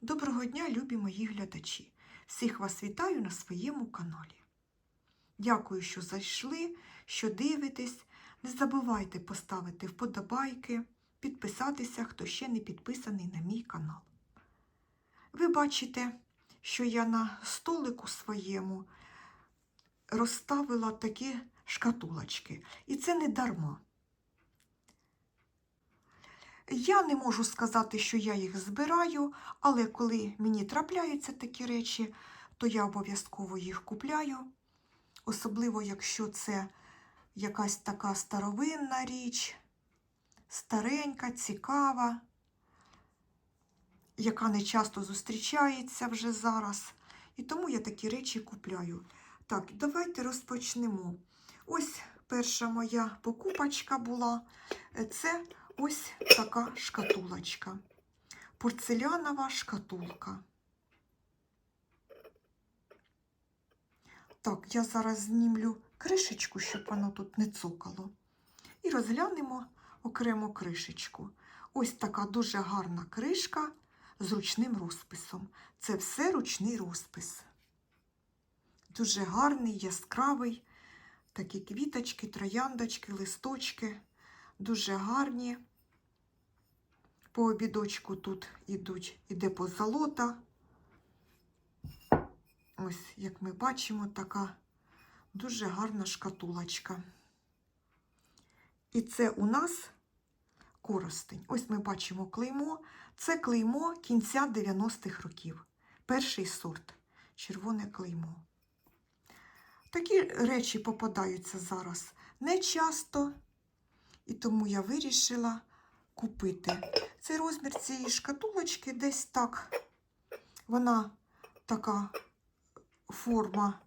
Доброго дня, любі мої глядачі! Всіх вас вітаю на своєму каналі. Дякую, що зайшли, що дивитесь. Не забувайте поставити вподобайки, підписатися, хто ще не підписаний на мій канал. Ви бачите, що я на столику своєму розставила такі шкатулочки. І це не дарма. Я не можу сказати, що я їх збираю, але коли мені трапляються такі речі, то я обов'язково їх купляю. Особливо, якщо це якась така старовинна річ, старенька, цікава, яка не часто зустрічається вже зараз. І тому я такі речі купляю. Так, давайте розпочнемо. Ось перша моя покупочка була. Це ось така шкатулочка. Порцелянова шкатулка. Так, я зараз знімлю кришечку, щоб воно тут не цокало. І розглянемо окремо кришечку. Ось така дуже гарна кришка з ручним розписом. Це все ручний розпис. Дуже гарний, яскравий. Такі квіточки, трояндочки, листочки. Дуже гарні. По обідочку тут ідуть, іде позолота. Ось, як ми бачимо, така дуже гарна шкатулочка. І це у нас коростень. Ось ми бачимо клеймо. Це клеймо кінця 90-х років. Перший сорт червоне клеймо. Такі речі попадаються зараз не часто, і тому я вирішила купити. Цей розмір цієї шкатулочки десь так. Вона така форма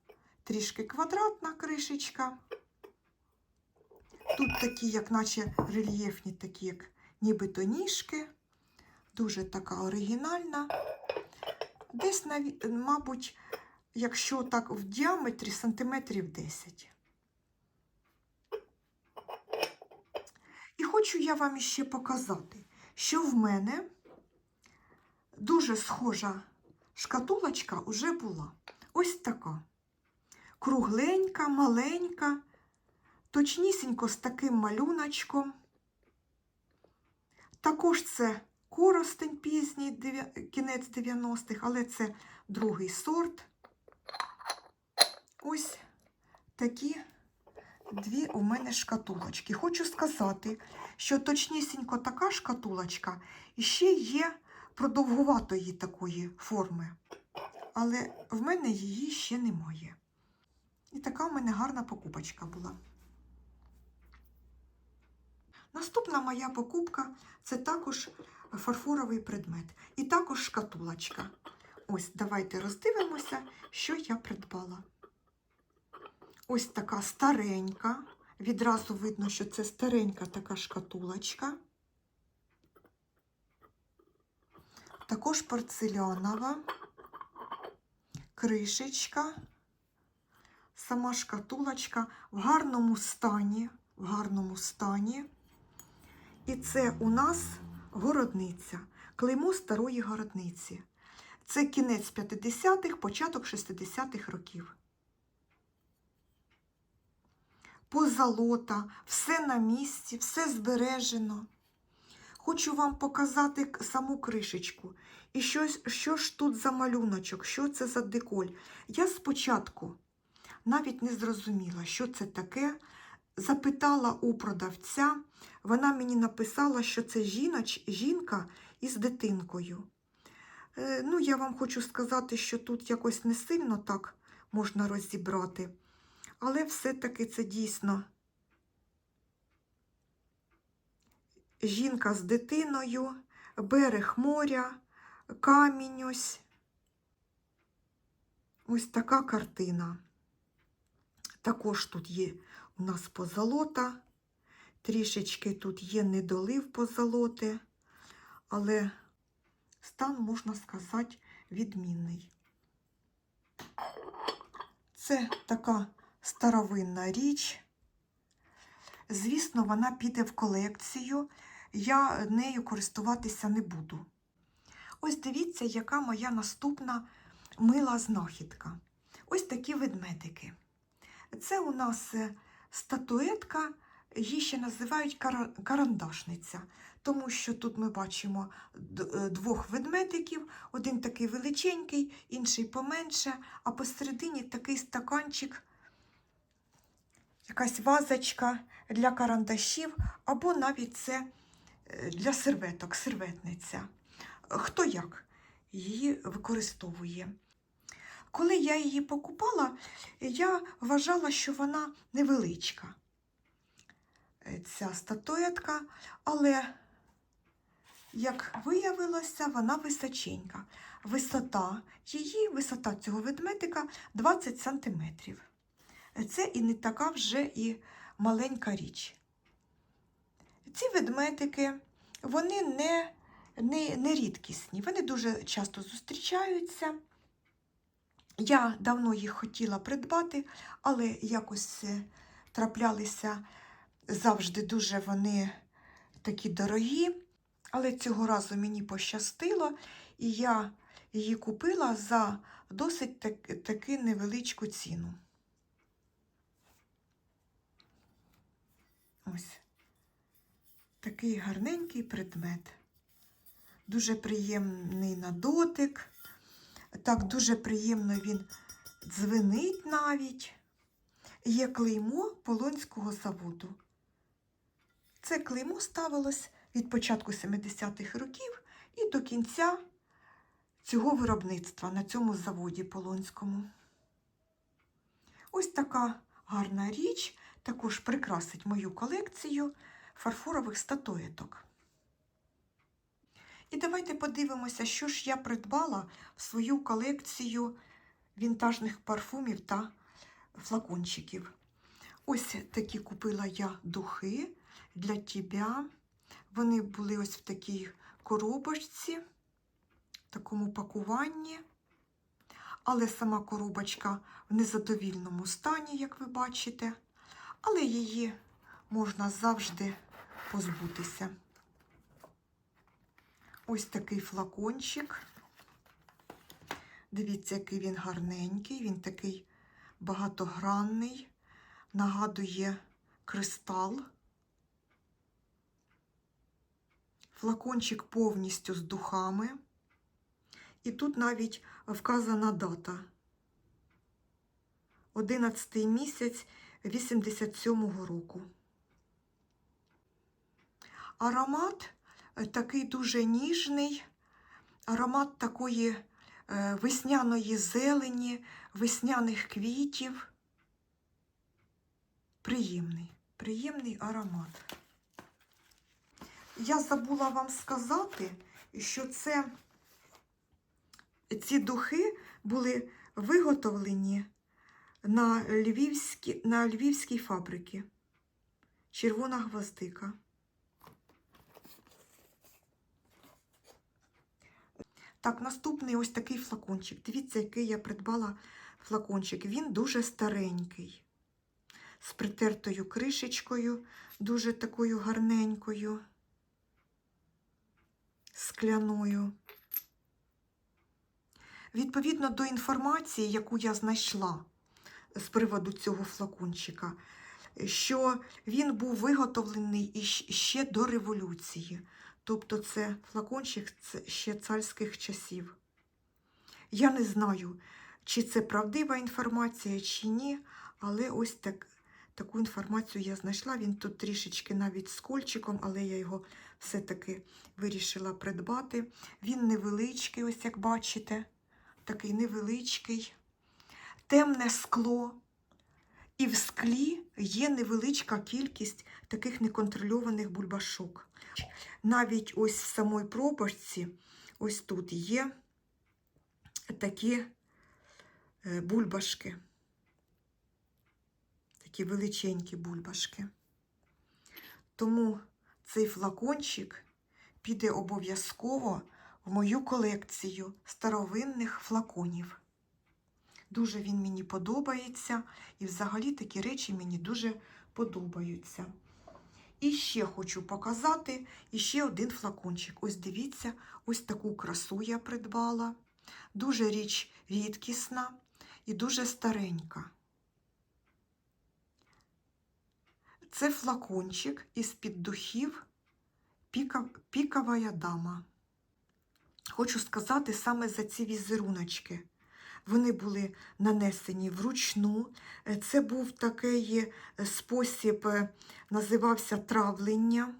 трішки квадратна кришечка. Тут такі, як наче рельєфні, такі, як нібито ніжки. Дуже така оригінальна. Десь, мабуть, якщо так в діаметрі сантиметрів 10. І хочу я вам іще показати, що в мене дуже схожа шкатулочка вже була. Ось така. Кругленька, маленька, точнісінько з таким малюночком. Також це коростень пізній, кінець 90-х, але це другий сорт. Ось такі дві у мене шкатулочки. Хочу сказати, що точнісінько така шкатулочка ще є продовгуватої такої форми. Але в мене її ще немає. І така в мене гарна покупочка була. Наступна моя покупка це також фарфоровий предмет. І також шкатулочка. Ось, давайте роздивимося, що я придбала. Ось така старенька. Відразу видно, що це старенька така шкатулочка. Також порцелянова, кришечка, сама шкатулочка в гарному стані, в гарному стані. І це у нас городниця, клеймо старої городниці. Це кінець 50-х, початок 60-х років. Позолота, все на місці, все збережено. Хочу вам показати саму кришечку. І що, що ж тут за малюночок, що це за деколь. Я спочатку навіть не зрозуміла, що це таке. Запитала у продавця, вона мені написала, що це жіноч, жінка із дитинкою. Е, ну, я вам хочу сказати, що тут якось не сильно так можна розібрати. Але все-таки це дійсно жінка з дитиною, берег моря, камінь ось. Ось така картина. Також тут є у нас позолота, трішечки тут є недолив позолоти, але стан, можна сказати, відмінний. Це така старовинна річ. Звісно, вона піде в колекцію, я нею користуватися не буду. Ось дивіться, яка моя наступна мила знахідка. Ось такі ведмедики. Це у нас е, статуетка, її ще називають карандашниця, тому що тут ми бачимо е, двох ведмедиків, один такий величенький, інший поменше, а посередині такий стаканчик, якась вазочка для карандашів, або навіть це е, для серветок, серветниця. Хто як її використовує. Коли я її покупала, я вважала, що вона невеличка, е, ця статуетка, але, як виявилося, вона височенька. Висота її, висота цього ведмедика 20 см. Це і не така вже і маленька річ. Ці ведмедики, вони не, не, не рідкісні, вони дуже часто зустрічаються. Я давно їх хотіла придбати, але якось е, траплялися завжди дуже вони такі дорогі. Але цього разу мені пощастило, і я її купила за досить так, таки невеличку ціну. Ось такий гарненький предмет. Дуже приємний на дотик. Так дуже приємно він дзвенить навіть. Є клеймо Полонського заводу. Це клеймо ставилось від початку 70-х років і до кінця цього виробництва на цьому заводі Полонському. Ось така гарна річ також прикрасить мою колекцію фарфорових статуеток. І давайте подивимося, що ж я придбала в свою колекцію вінтажних парфумів та флакончиків. Ось такі купила я духи для тебе. Вони були ось в такій коробочці, в такому пакуванні. Але сама коробочка в незадовільному стані, як ви бачите. Але її можна завжди позбутися. Ось такий флакончик. Дивіться, який він гарненький, він такий багатогранний, нагадує кристал. Флакончик повністю з духами. І тут навіть вказана дата. 11 місяць 87-го року. Аромат е, такий дуже ніжний, аромат такої е, весняної зелені, весняних квітів. Приємний, приємний аромат. Я забула вам сказати, що це ці духи були виготовлені на львівській, на львівській фабриці. Червона гвоздика. Так, наступний ось такий флакончик. Дивіться, який я придбала флакончик. Він дуже старенький, з притертою кришечкою, дуже такою гарненькою, скляною. Відповідно до інформації, яку я знайшла приводу цього флакончика, що він був виготовлений ще до революції. Тобто це флакончик ще царських часів. Я не знаю, чи це правдива інформація, чи ні, але ось так, таку інформацію я знайшла. Він тут трішечки навіть з кольчиком, але я його все-таки вирішила придбати. Він невеличкий, ось як бачите, такий невеличкий, темне скло. І в склі є невеличка кількість таких неконтрольованих бульбашок. Навіть ось в самій пробочці, ось тут є такі е, бульбашки, такі величенькі бульбашки. Тому цей флакончик піде обов'язково в мою колекцію старовинних флаконів. Дуже він мені подобається, і взагалі такі речі мені дуже подобаються. І ще хочу показати іще один флакончик. Ось дивіться, ось таку красу я придбала. Дуже річ рідкісна і дуже старенька. Це флакончик із-під духів пікова дама. Хочу сказати саме за ці візеруночки. Вони були нанесені вручну. Е, Це був такий е, спосіб, е, називався травлення.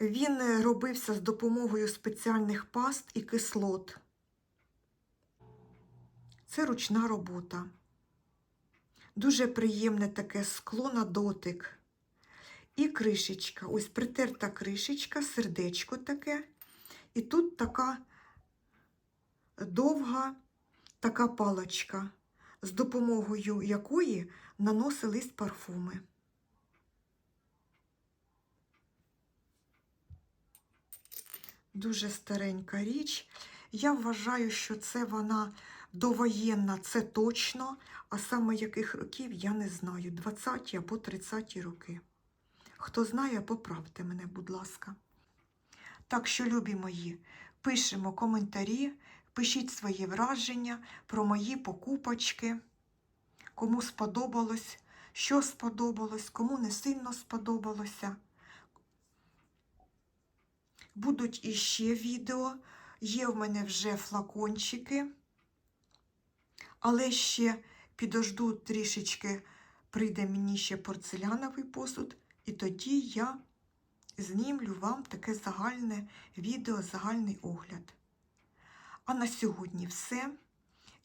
Він робився з допомогою спеціальних паст і кислот. Це ручна робота. Дуже приємне таке скло на дотик. І кришечка. Ось притерта кришечка, сердечко таке. І тут така довга така паличка, з допомогою якої наносились парфуми. Дуже старенька річ. Я вважаю, що це вона довоєнна, це точно, а саме яких років я не знаю, 20 або 30 роки. Хто знає, поправте мене, будь ласка. Так що, любі мої, пишемо коментарі, пишіть свої враження про мої покупочки, кому сподобалось, що сподобалось, кому не сильно сподобалося. Будуть іще відео, є в мене вже флакончики, але ще підожду трішечки, прийде мені ще порцеляновий посуд, і тоді я знімлю вам таке загальне відео, загальний огляд. А на сьогодні все.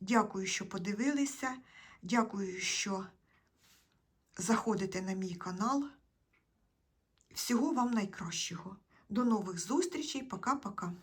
Дякую, що подивилися. Дякую, що заходите на мій канал. Всього вам найкращого. До нових зустрічей. Пока-пока.